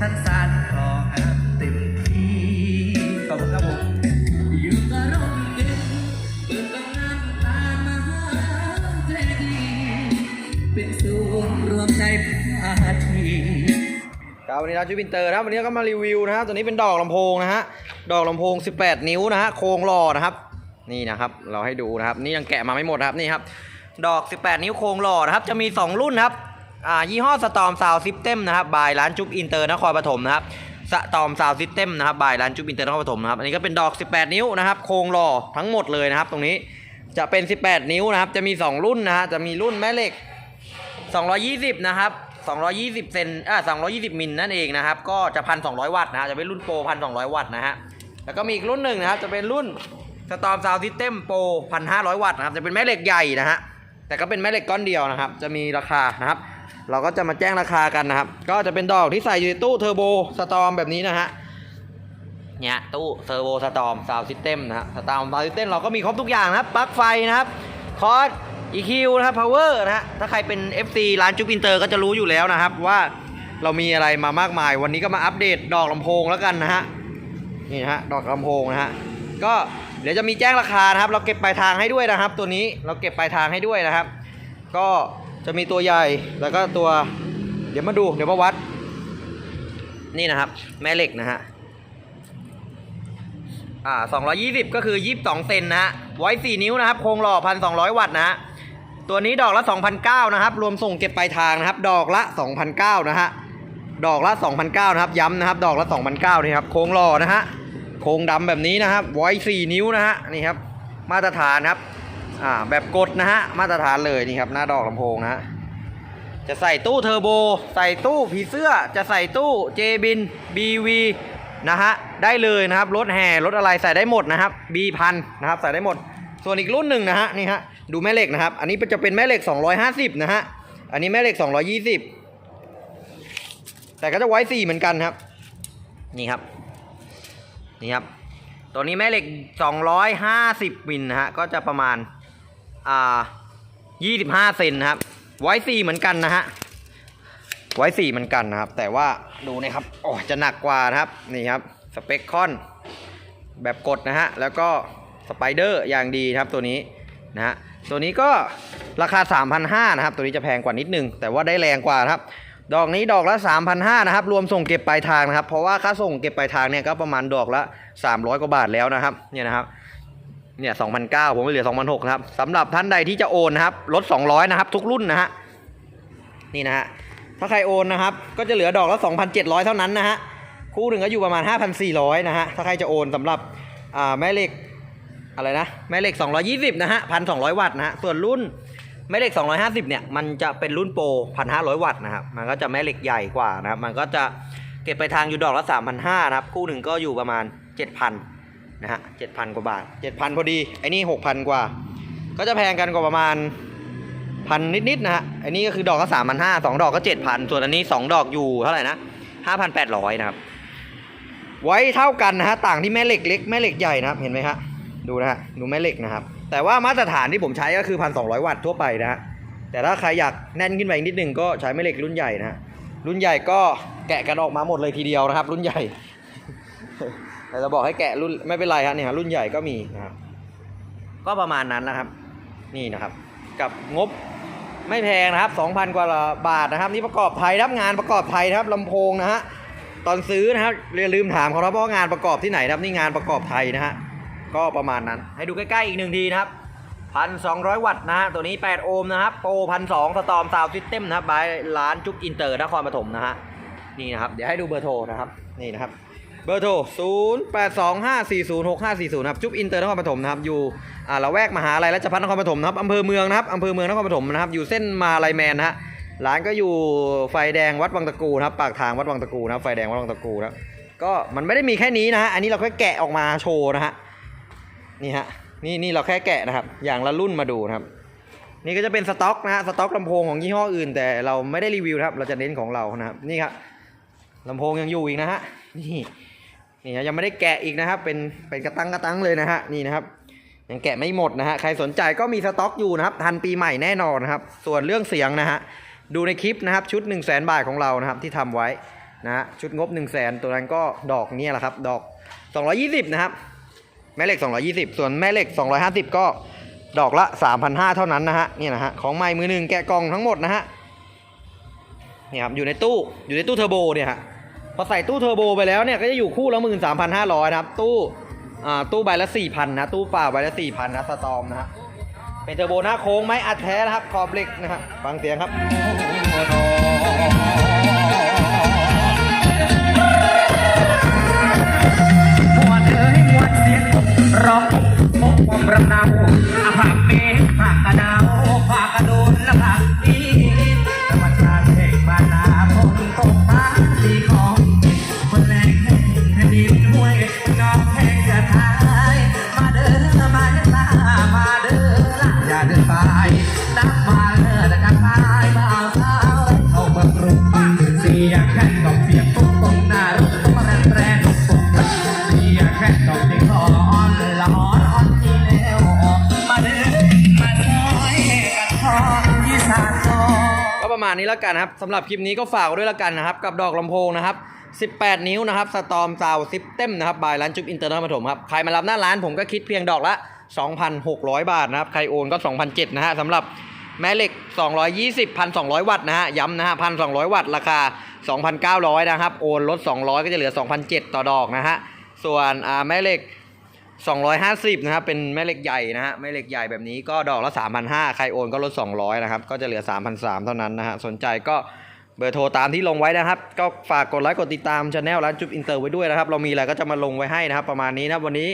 ทั้งสารคลองเต็มที่ขอบคุณครับผมอยู่กับร่มเย็นเปิดกับน้ำตามาหาเทดีเป็นศูนย์รวมใจพาทีครับวันนี้เราชื่อวินเตอร์ครับวันนี้ก็มารีวิวนะฮะตัวนี้เป็นดอกลำโพงนะฮะดอกลำโพง 18 นิ้วนะฮะโครงหล่อนะครับ นี่นะครับ เราให้ดูนะครับ นี่ยังแกะมาไม่หมดครับนี่ครับ ดอก 18 นิ้วโครงหล่อนะครับ จะมี 2 รุ่นครับ อ่ายี่ห้อสตอมซาวซิสเต็มนะครับบายร้านจุ๊บอินเตอร์นครปฐมนะครับสตอมซาวซิสเต็มนะครับบายร้านจุ๊บอินเตอร์นครปฐมนะครับอันนี้ก็เป็นดอก 18 นิ้วนะครับโครงหล่อทั้งหมดเลยนะครับ ตรงนี้จะเป็น 18 นิ้วนะครับ จะมี 2 รุ่นนะฮะจะมีรุ่นแม่เหล็ก 220 นะครับ 220 เซนอ่า220 มิลนั่นเองนะครับ ก็จะ 1,200 วัตต์นะฮะจะเป็นรุ่นโปร 1,200 วัตต์นะฮะแล้วก็มีอีกรุ่นหนึ่งนะครับจะเป็นรุ่น Storm Sound System Pro 1,500 วัตต์นะครับจะเป็นแม่เหล็กใหญ่นะฮะแต่ก็เป็นแม่เหล็กก้อนเดียวนะครับ จะมีราคานะครับ เราก็จะมาแจ้งราคากันนะครับ ก็จะเป็นดอกที่ใส่อยู่ในตู้เทอร์โบสตอมแบบนี้นะฮะเนี่ยตู้เทอร์โบสตอมซาวซิสเต็มนะฮะสตอมซาวซิสเต็มเราก็มีครบทุกอย่างนะครับปลั๊กไฟนะครับคอร์ส EQ นะครับ power นะฮะถ้าใครเป็น FC ร้านจุ๊บอินเตอร์ก็จะรู้อยู่แล้วนะครับว่าเรามีอะไรมามากมาย วันนี้ก็มาอัปเดตดอกลำโพงแล้วกันนะฮะนี่นะฮะดอกลำโพงนะฮะก็เดี๋ยวจะมีแจ้งราคานะครับ เราเก็บปลายทางให้ด้วยนะครับ ตัวนี้เราเก็บปลายทางให้ด้วยนะครับ ก็ จะมีตัวใหญ่แล้วก็ตัว เดี๋ยวมาดูเดี๋ยวมาวัด นี่นะครับ แม่เหล็กนะฮะอ่า220 ก็คือ 22 เซนนะฮะไว้ 4 นิ้วนะครับ โครงหล่อ 1,200 วัตต์นะฮะตัวนี้ดอกละ 2,009นะครับ รวมส่งเก็บปลายทางนะครับ ดอกละ 2,009นะฮะดอกละ 2,009นะครับ ย้ำนะครับ ดอกละ 2,009นี่ครับโครงหล่อนะฮะโครงดำแบบนี้นะครับ ไว้ 4 นิ้วนะฮะนี่ครับ มาตรฐานครับ อ่าแบบกดนะฮะ มาตรฐานเลยนี่ครับ หน้าดอกลำโพงนะฮะ จะใส่ตู้เทอร์โบ ใส่ตู้ผีเสื้อ จะใส่ตู้เจบิน BV นะฮะ ได้เลยนะครับ รถแห่ รถอะไรใส่ได้หมดนะครับ B พันนะครับ ใส่ได้หมด ส่วนอีกรุ่นหนึ่งนะฮะ นี่ฮะ ดูแม่เหล็กนะครับ อันนี้จะเป็นแม่เหล็ก 250 นะฮะ อันนี้แม่เหล็ก 220 แต่ก็จะไว้4เหมือนกันครับ นี่ครับ นี่ครับ ตัวนี้แม่เหล็ก 250มิลนะฮะ ก็จะประมาณ อ่า25เซนครับ ไว้4เหมือนกันนะฮะ ไว้4เหมือนกันนะครับ แต่ว่าดูนะครับโอ้จะหนักกว่านะครับ นี่ครับ สเปคคอน แบบกดนะฮะ แล้วก็สไปเดอร์อย่างดีครับตัวนี้นะฮะ ตัวนี้ก็ราคา 3,500นะครับ ตัวนี้จะแพงกว่านิดนึง แต่ว่าได้แรงกว่าครับ ดอกนี้ดอกละ 3,500นะครับ รวมส่งเก็บปลายทางนะครับ เพราะว่าค่าส่งเก็บปลายทางเนี่ยก็ประมาณดอกละ 300 กว่าบาทแล้วนะครับ เนี่ยนะครับ เนี่ย2,009ผมไม่เหลือ2,006นะครับสำหรับท่านใดที่จะโอนนะครับลด200นะครับ ทุกรุ่นนะฮะนี่นะฮะถ้าใครโอนนะครับ ก็จะเหลือดอกละ2,700เท่านั้นนะฮะคู่หนึ่งก็อยู่ประมาณ5,400นะฮะถ้าใครจะโอนสำหรับอ่าแม่เหล็กอะไรนะแม่เหล็ก220นะฮะ1,200วัตต์นะฮะส่วนรุ่นแม่เหล็ก 250 เนี่ย มันจะเป็นรุ่นโปร 1,500 วัตต์นะครับ มันก็จะแม่เหล็กใหญ่กว่านะครับ มันก็จะเก็บไปทางอยู่ดอกละ 3,500 นะครับ คู่หนึ่งก็อยู่ประมาณ 7,000 นะฮะ7,000กว่าบาท7,000พอดีไอ้นี่6,000กว่า ก็จะแพงกันกว่าประมาณพันนิดๆนะฮะอันนี้ก็คือดอกก็สามพันห้าสองดอกก็เจ็ดพันส่วนอันนี้สองดอกอยู่เท่าไหร่นะห้าพันแปดร้อยนะครับไว้เท่ากันนะฮะต่างที่แม่เหล็กเล็กแม่เหล็กใหญ่นะครับเห็นไหมฮะดูนะฮะดูแม่เหล็กนะครับ แต่ว่ามาตรฐานที่ผมใช้ก็คือพันสองร้อยวัตต์ทั่วไปนะฮะแต่ถ้าใครอยากแน่นขึ้นไปอีกนิดนึงก็ใช้แม่เหล็กรุ่นใหญ่นะฮะรุ่นใหญ่ก็แกะกันออกมาหมดเลยทีเดียวนะครับ รุ่นใหญ่ แต่จะบอกให้แกะรุ่นไม่เป็นไรฮะเนี่ยรุ่นใหญ่ก็มีนะครับก็ประมาณนั้นนะครับ นี่นะครับ กับงบไม่แพงนะครับ 2,000 กว่าบาทนะครับ นี่ประกอบไทยรับงานประกอบไทยครับลำโพงนะฮะตอนซื้อนะครับอย่าลืมถามเขาครับว่างานประกอบที่ไหนครับนี่งานประกอบไทยนะฮะก็ประมาณนั้น ให้ดูใกล้ๆอีกหนึ่งทีนะครับ1,200วัตต์นะฮะตัวนี้ 8 โอห์มนะครับโปร1,200สตอมซาวด์ซิสเต็มนะครับบายร้านจุกอินเตอร์นครปฐมนะฮะนี่นะครับ เดี๋ยวให้ดูเบอร์โทรนะครับ นี่นะครับ เบอร์โทร 0 8 2 5 4 0 6 5 4 0ครับจุ๊บอินเตอร์นครปฐมนะครับอยู่อ่าละแวกมหาลัยราชภัฏนครปฐมนะครับอำเภอเมืองนะครับอำเภอเมืองนครปฐมนะครับอยู่เส้นมาลายแมนนะฮะร้านก็อยู่ไฟแดงวัดวังตะกูนะครับปากทางวัดวังตะกูนะครับไฟแดงวัดวังตะกูนะครับก็มันไม่ได้มีแค่นี้นะฮะอันนี้เราแค่แกะออกมาโชว์นะฮะนี่ฮะนี่นี่เราแค่แกะนะครับ อย่างละรุ่นมาดูนะครับ นี่ก็จะเป็นสต็อกนะฮะสต็อกลำโพงของยี่ห้ออื่น แต่เราไม่ได้รีวิวนะครับ เราจะเน้นของเรานะครับนี่ครับลำโพงยังอยู่อีกนะฮะนี่ นี่ยังไม่ได้แกะอีกนะครับ เป็นเป็นกระตังกระตังเลยนะฮะนี่นะครับยังแกะไม่หมดนะฮะใครสนใจก็มีสต็อกอยู่นะครับ ทันปีใหม่แน่นอนนะครับ ส่วนเรื่องเสียงนะฮะดูในคลิปนะครับชุด 1 0 0 0 0แบาทของเรานะครับที่ทำไว้นะฮะชุดงบ 1 0 0 0 0แตัวนั้นก็ดอกเนี่ยแหละครับ ดอก 220 นะครับ แม่เหล็ก 220 ส่วนแม่เหล็ก 250 ก็ดอกละ 3,500 เท่านั้นนะฮะนี่นะฮะของใหม่มือหนึ่งแกะกล่องทั้งหมดนะฮะนี่ครับอยู่ในตู้อยู่ในตู้เทอร์โบเนี่ยฮะ พอใส่ตู้เทอร์โบไปแล้วเนี่ยก็จะอยู่คู่ละหมื่นสามพันห้าร้อยนะครับ ตู้อ่าตู้ใบละสี่พันนะ ตู้เปล่าใบละสี่พันนะสตอมนะฮะเป็นเทอร์โบหน้าโค้งไหมอัดแท้นะครับขอบเหล็กนะฮะฟังเสียงครับมวนเอ้ยมวนเสียงร้องมกมรำนาวอาภาเมฆภาคกระดาวภาคกระโดนและภาค มาณนี้แล้วกันนะครับสำหรับคลิปนี้ก็ฝากด้วยแล้วกันนะครับกับดอกลำโพงนะครับ18 นิ้วนะครับสตอมซาวซิปเต็มนะครับบายร้านจุ๊บอินเตอร์นครปฐมครับใครมารับหน้าร้านผมก็คิดเพียงดอกละ 2,600 บาทนะครับใครโอนก็2,700นะฮะสำหรับแม่เหล็ก 220 1,200 วัตต์นะฮะย้ำนะฮะ1,200 วัตต์ราคา 2,900 นะครับ โอนลด 200 ก็จะเหลือ2,700ต่อดอกนะฮะส่วนอ่าแม่เหล็ก 250นะครับเป็นแม่เหล็กใหญ่นะฮะแม่เหล็กใหญ่แบบนี้ก็ดอกละ3,500ใครโอนก็ลด 200นะครับก็จะเหลือ 3,300 เท่านั้นนะฮะสนใจก็เบอร์โทรตามที่ลงไว้นะครับ ก็ฝากกดไลค์กดติดตามช anel ร้านจุ๊บอินเตอร์ไว้ด้วยนะครับ เรามีอะไรก็จะมาลงไว้ให้นะครับ ประมาณนี้นะครับวันนี้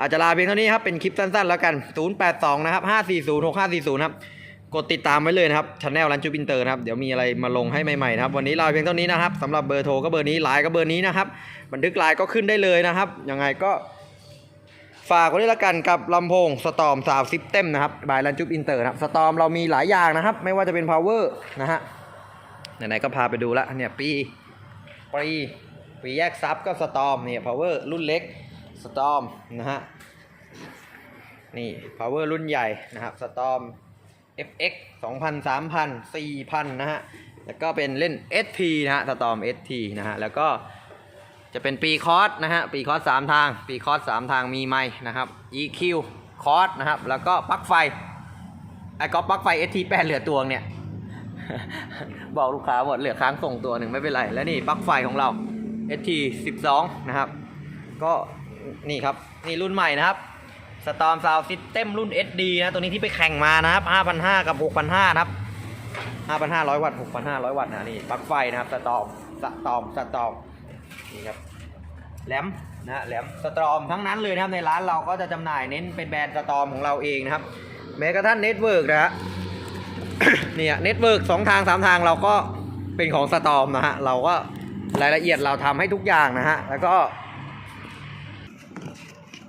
อาจจะลาเพียงเท่านี้ครับ เป็นคลิปสั้นๆ แล้วกัน 082 นะครับ 540 6540 ครับ กดติดตามไว้เลยนะครับช anel ร้านจุ๊บอินเตอร์นะครับ เดี๋ยวมีอะไรมาลงให้ใหม่ๆนะครับ วันนี้ลาเพียงเท่านี้นะครับสำหรับเบอร์โทรก็เบอร์นี้ไลน์ก็เบอร์นี้นะครับ บันทึกไลน์ก็ขึ้นได้เลยนะครับ ยังไงก็ ฝากไว้ด้วยละกันกับลำโพงสตอมสาวซิปเต็มนะครับบายลันจุบอินเตอร์นะครับสตอมเรามีหลายอย่างนะครับ ไม่ว่าจะเป็น power นะฮะไหนๆก็พาไปดูละเนี่ยปีปีปีแยกซับก็สตอมเนี่ย power รุ่นเล็กสตอมนะฮะนี่ power รุ่นใหญ่นะครับสตอม FX 2,000 3,000 4,000 นะฮะ แล้วก็เป็นเล่น ST นะฮะสตอม ST นะฮะ แล้วก็ จะเป็นปีคอร์สนะฮะปีคอร์สสามทาง ปีคอร์สสามทางมีไม้นะครับ EQ คอร์สนะครับ แล้วก็ปลั๊กไฟไอ้ก็ปลั๊กไฟ ST8 เหลือตัวเนี่ย บอกลูกค้าหมดเหลือค้างส่งตัวหนึ่งไม่เป็นไร แล้วนี่ปลั๊กไฟของเรา ST12 นะครับ ก็นี่ครับ นี่รุ่นใหม่นะครับ Storm Sound System รุ่น SD นะตัวนี้ที่ไปแข่งมานะครับ5,500 กับ 6,500 นะครับ 5,500 วัตต์ 6,500 วัตต์นะนี่ปลั๊กไฟนะครับสตอมสตอมสตอม นี่ครับแหลมนะแหลมสตรอมทั้งนั้นเลยนะครับในร้านเราก็จะจำหน่ายเน้นเป็นแบรนด์สตรอมของเราเองนะครับ แม้กระทั่งเน็ตเวิร์กนะฮะเนี่ยเน็ตเวิร์กสองทางสามทางเราก็เป็นของสตรอมนะฮะเราก็รายละเอียดเราทำให้ทุกอย่างนะฮะแล้วก็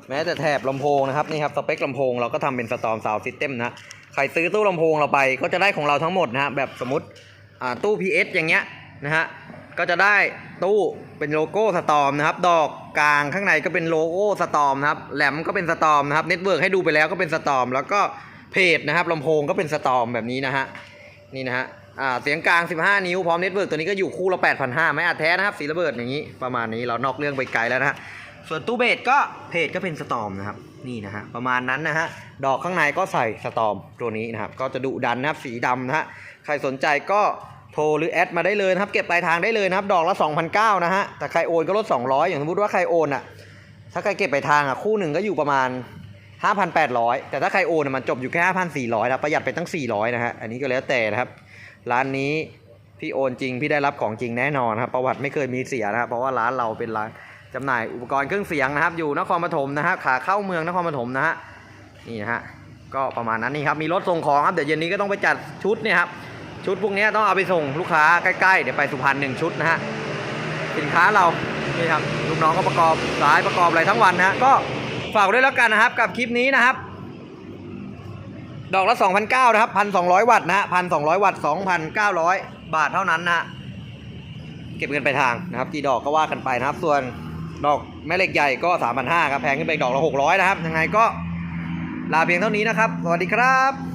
แม้แต่แถบลำโพงนะครับนี่ครับสเปคลำโพงเราก็ทำเป็นสตอมซาวด์ซิสเต็มนะใครซื้อตู้ลำโพงเราไปก็จะได้ของเราทั้งหมดนะฮะแบบสมมติตู้ PS อย่างเงี้ยนะฮะ ก็จะได้ตู้เป็นโลโก้สตอมนะครับ ดอกกลางข้างในก็เป็นโลโก้สตอมนะครับ แหลมก็เป็นสตอมนะครับเน็ตเวิร์กให้ดูไปแล้วก็เป็นสตอม แล้วก็เพจนะครับลำโพงก็เป็นสตอมแบบนี้นะฮะ นี่นะฮะ อ่า เสียงกลาง 15 นิ้วพร้อมเน็ตเวิร์กตัวนี้ก็อยู่คู่ละ 8,500ไม่อัดแท้นะครับ สีระเบิดอย่างนี้ประมาณนี้เรานอกเรื่องไปไกลแล้วนะฮะ ส่วนตู้เบสก็เพจก็เป็นสตอมนะครับ นี่นะฮะประมาณนั้นนะฮะ ดอกข้างในก็ใส่สตอมตัวนี้นะครับ ก็จะดุดันนะครับ สีดำนะฮะ ใครสนใจก็ โทรหรือแอดมาได้เลยนะครับ เก็บปลายทางได้เลยนะครับ ดอกละ2,009นะฮะ แต่ใครโอนก็ลด 200 อย่างสมมติว่าใครโอนอะ ถ้าใครเก็บปลายทางอะคู่หนึ่งก็อยู่ประมาณ 5,800 แต่ถ้าใครโอนมันจบอยู่แค่5,400นะประหยัดไปตั้ง 400 นะฮะ อันนี้ก็แล้วแต่นะครับ ร้านนี้พี่โอนจริงพี่ได้รับของจริงแน่นอนครับ ประวัติไม่เคยมีเสียนะครับ เพราะว่าร้านเราเป็นร้านจำหน่ายอุปกรณ์เครื่องเสียงนะครับ อยู่นครปฐมนะฮะ ขาเข้าเมืองนครปฐมนะฮะ นี่นะฮะ ก็ประมาณนั้นนี่ครับ มีรถส่งของครับ เดี๋ยวเย็นนี้ก็ต้องไปจัดชุดเนี่ยครับ ชุดพวกนี้ต้องเอาไปส่งลูกค้าใกล้ๆ เดี๋ยวไปสุพรรณหนึ่งชุดนะฮะ สินค้าเรา นี่ครับ ลูกน้องก็ประกอบสายประกอบอะไรทั้งวันนะฮะ ก็ฝากด้วยแล้วกันนะครับ กับคลิปนี้นะครับ ดอกละ2,009นะครับ 1,200 วัตต์นะฮะ1,200 วัตต์ 2,900 บาทเท่านั้นนะ เก็บเงินไปทางนะครับกี่ดอกก็ว่ากันไปนะครับ ส่วนดอกแม่เหล็กใหญ่ก็ 3,500ครับ แพงขึ้นไปดอกละ 600 นะครับ ยังไงก็ลาเพียงเท่านี้นะครับ สวัสดีครับ